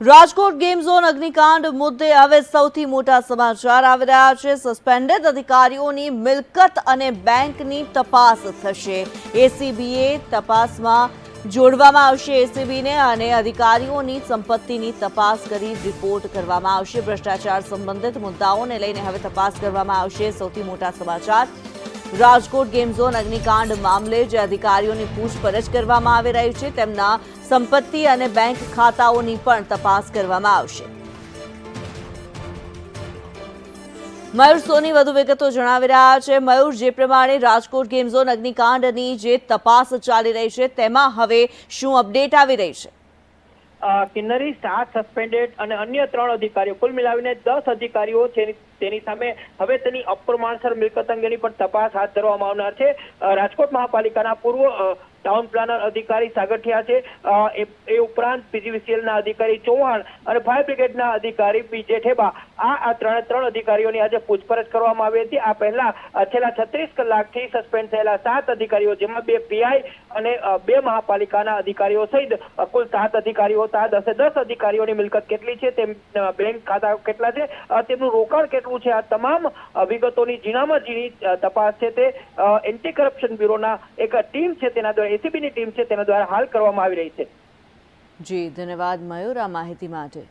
Rajkot game zone અગ્નિકાંડ મુદ્દે હવે સૌથી મોટા સમાચાર આવી રહ્યા છે. સસ્પેન્ડેડ અધિકારીઓની મિલકત અને બેંકની તપાસ થશે. એસીબીએ તપાસમાં જોડવામાં આવશે એસીબીને અને અધિકારીઓની સંપત્તિની તપાસ કરી રિપોર્ટ કરવામાં આવશે. ભ્રષ્ટાચાર સંબંધિત મુદ્દાઓને લઈને હવે તપાસ કરવામાં આવશે. સૌથી મોટા સમાચાર રાજકોટ ગેમ ઝોન અગ્નિકાંડ મામલે જે અધિકારીઓની પૂછપરછ કરવામાં આવી રહી છે, તેમના સંપત્તિ અને બેંક ખાતાઓની પણ તપાસ કરવામાં આવશે. મયુર સોની વધુ વિગતો જણાવી રહ્યા છે. મયુર, જે પ્રમાણે રાજકોટ ગેમ ઝોન અગ્નિકાંડની જે તપાસ ચાલી રહી છે, તેમાં હવે શું અપડેટ આવી રહી છે? કિન્નરી સાત સસ્પેન્ડેડ અને અન્ય ત્રણ અધિકારીઓ, કુલ મિલાવીને દસ અધિકારીઓ તેની સામે હવે તેની અપ્રમાણસર મિલકત અંગેની પણ તપાસ હાથ ધરવામાં આવનાર છે. રાજકોટ મહાપાલિકાના પૂર્વ ટાઉન પ્લાનર અધિકારી સાગઠિયા છે. એ ઉપરાંત પીજીવીસીએલના અધિકારી ચૌહાણ અને ફાયર બ્રિગેડના અધિકારી પીજે ઠેબા. આ ત્રણે, ત્રણ અધિકારીઓની આજે પૂછપરછ કરવામાં આવી હતી. આ પહેલા છેલ્લા છત્રીસ કલાકથી સસ્પેન્ડ થયેલા સાત અધિકારીઓ, જેમાં બે પીઆઈ અને બે મહાપાલિકાના અધિકારીઓ સહિત કુલ સાત અધિકારીઓ હતા. દસે દસ અધિકારીઓની મિલકત કેટલી છે તેમ બેંક ખાતા કેટલા છે? તેમનું રોકાણ કેટલું છે? આ તમામ વિગતોની ઝીણામાં ઝીણી તપાસ છે તે એન્ટી કરપ્શન બ્યુરોના એક ટીમ છે તેના દ્વારા એસીબીની ટીમ છે, તેના દ્વારા હાલ કરવામાં આવી રહી છે. જી, ધન્યવાદ મયુર આ માહિતી માટે.